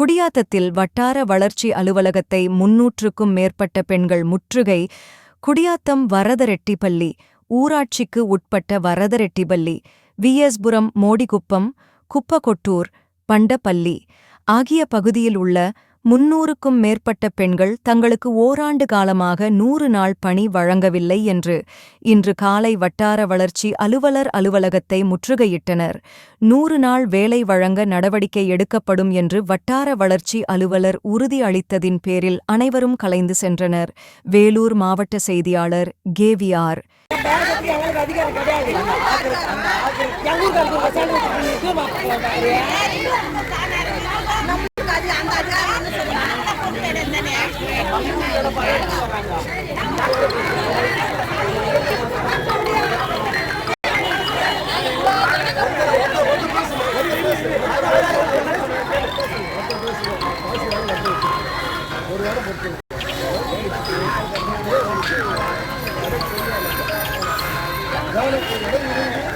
குடியாத்தத்தில் வட்டார வளர்ச்சி அலுவலகத்தை முன்னூற்றுக்கும் மேற்பட்ட பெண்கள் முற்றுகை குடியாத்தம் வரதரெட்டிப்பள்ளி ஊராட்சிக்கு உட்பட்ட வரதரெட்டிப்பள்ளி விஎஸ்புரம் மோடிகுப்பம் குப்பகொட்டூர் பண்டப்பள்ளி ஆகிய பகுதியில் உள்ள முன்னூறுக்கும் மேற்பட்ட பெண்கள் தங்களுக்கு ஓராண்டு காலமாக நூறு நாள் பணி வழங்கவில்லை என்று இன்று காலை வட்டார வளர்ச்சி அலுவலர் அலுவலகத்தை முற்றுகையிட்டனர். நூறு நாள் வேலை வழங்க நடவடிக்கை எடுக்கப்படும் என்று வட்டார வளர்ச்சி அலுவலர் உறுதி அளித்ததின் பேரில் அனைவரும் கலைந்து சென்றனர். வேலூர் மாவட்ட செய்தியாளர் கேவிஆர். எங்களுக்கு அதிகாரம் கிடையாது எங்களுக்கு அதிகாரம் செயல்பட்டு கவனம்